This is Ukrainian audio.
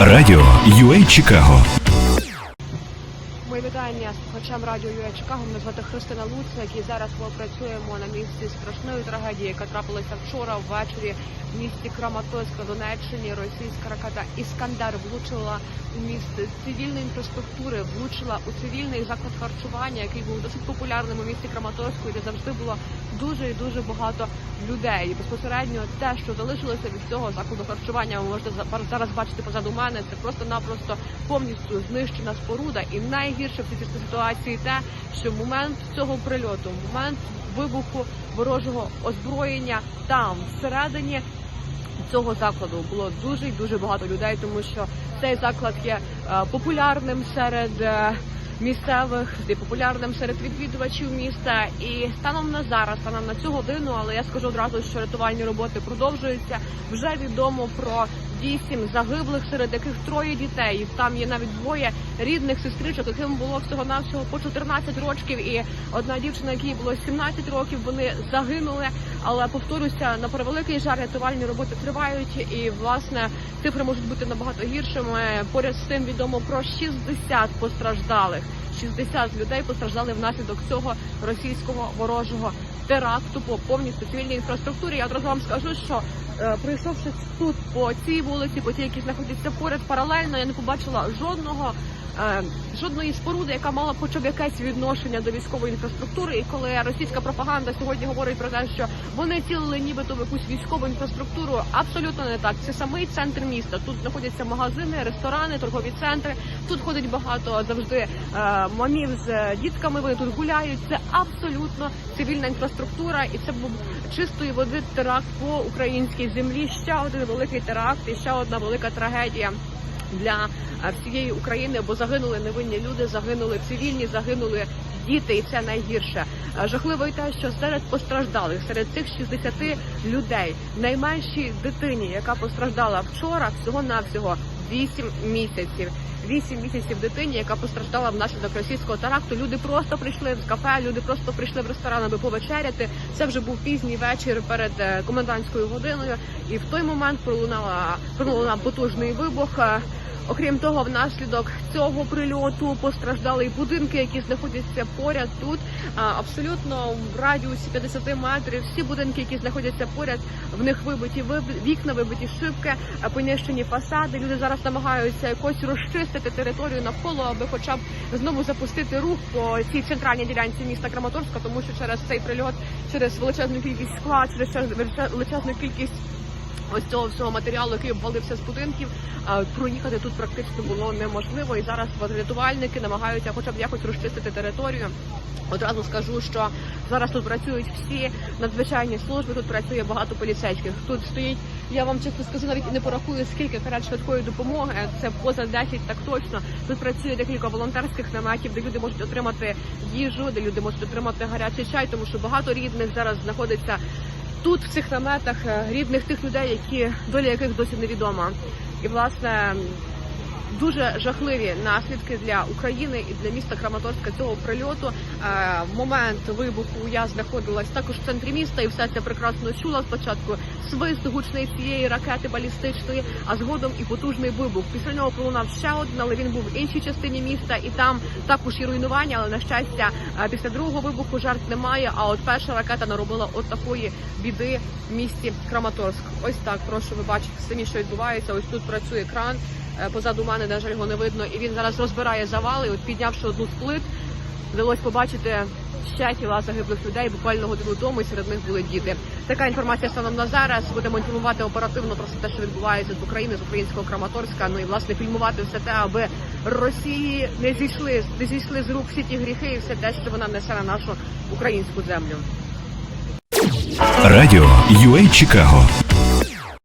Радіо UA Чикаго вітання слухачам радіо ЮЕ Чикаго. Мене звати Христина Луцик і зараз ми працюємо на місці страшної трагедії, яка трапилася вчора ввечері в місті Краматорськ Донеччині. Російська ракета Іскандер влучила у місто цивільної інфраструктури, влучила у цивільний заклад харчування, який був досить популярним у місті Краматорську, де завжди було дуже і дуже багато людей. Безпосередньо те, що залишилося від цього закладу харчування, ви можете зараз бачити позаду мене. Це просто-напросто повністю знищена споруда. І найгірше в цій ситуації те, що момент цього прильоту, момент вибуху ворожого озброєння там всередині цього закладу було дуже і дуже багато людей, тому що цей заклад є е, популярним серед. е, Місцевих популярним серед відвідувачів міста, і станом на зараз, станом на цю годину, але я скажу одразу, що рятувальні роботи продовжуються. Вже відомо про вісім загиблих, серед яких троє дітей. Там є навіть двоє рідних сестричок, яким було всього навсього по 14 років, і одна дівчина, якій було 17 років. Вони загинули. Але повторюся, на превеликий жаль, рятувальні роботи тривають, і власне цифри можуть бути набагато гіршими. Поряд з тим відомо про 60 постраждалих. 60 людей постраждали внаслідок цього російського ворожого теракту по повністю цивільній інфраструктурі. Я одразу вам скажу, що е, пройшовши тут по цій вулиці, по тій, які знаходяться поряд паралельно, я не побачила жодного. е, Жодної споруди, яка мала б хоча б якесь відношення до військової інфраструктури, і коли російська пропаганда сьогодні говорить про те, що вони цілили нібито в якусь військову інфраструктуру, абсолютно не так. Це самий центр міста. Тут знаходяться магазини, ресторани, торгові центри. Тут ходить багато завжди е, мамів з дітками. Вони тут гуляють. Це абсолютно цивільна інфраструктура, і це був чистої води теракт по українській землі. Ще один великий теракт і ще одна велика трагедія. Для е, всієї України, бо загинули невинні люди, загинули цивільні, загинули діти, і це найгірше. Е, Жахливо й те, що серед постраждалих, серед цих 60 людей, найменшій дитині, яка постраждала вчора, всього навсього 8 місяців. 8 місяців дитині, яка постраждала внаслідок російського теракту. Люди просто прийшли в кафе, люди просто прийшли в ресторан, аби повечеряти. Це вже був пізній вечір перед е, комендантською годиною, і в той момент пролунала пролунав потужний вибух. Окрім того, внаслідок цього прильоту постраждали і будинки, які знаходяться поряд тут. Абсолютно в радіусі 50 метрів. Всі будинки, які знаходяться поряд, в них вибиті виб- вікна, вибиті шибки, понищені фасади. Люди зараз намагаються якось розчистити територію навколо, аби хоча б знову запустити рух по цій центральній ділянці міста Краматорська, тому що через цей прильот, через величезну кількість скла, через величе- величезну кількість ось цього всього матеріалу, який обвалився з будинків, а, проїхати тут практично було неможливо. І зараз рятувальники намагаються, хоча б якось розчистити територію. Одразу скажу, що зараз тут працюють всі надзвичайні служби. Тут працює багато поліцейських. Тут стоїть. Я вам чесно скажу, навіть не порахую скільки карет швидкої допомоги. Це поза 10, так точно. Тут працює декілька волонтерських наметів, де люди можуть отримати їжу, де люди можуть отримати гарячий чай, тому що багато рідних зараз знаходиться тут, в цих наметах, е, рідних тих людей, які доля яких досі невідома. І власне дуже жахливі наслідки для України і для міста Краматорська цього прильоту. Е, В момент вибуху я знаходилась також в центрі міста, і все це прекрасно чула спочатку. Свист гучний цієї ракети балістичної, а згодом і потужний вибух. Після нього пролунав ще один, але він був в іншій частині міста, і там також і руйнування. Але на щастя, е, після другого вибуху жертв немає. А от перша ракета наробила от такої біди в місті Краматорськ. Ось так, прошу ви бачите самі, що відбувається. Ось тут працює кран. Е, Позаду мене, на жаль, його не видно, і він зараз розбирає завали. От піднявши одну з плит, вдалося побачити ще тіла загиблих людей буквально годину тому, і серед них були діти. Така інформація станом на зараз. Будемо інформувати оперативно про все те, що відбувається з України, з українського Краматорська. Ну і власне фільмувати все те, аби Росії не зійшли, не зійшли з рук всі ті гріхи і все те, що вона несе на нашу українську землю. Радіо UA Чикаго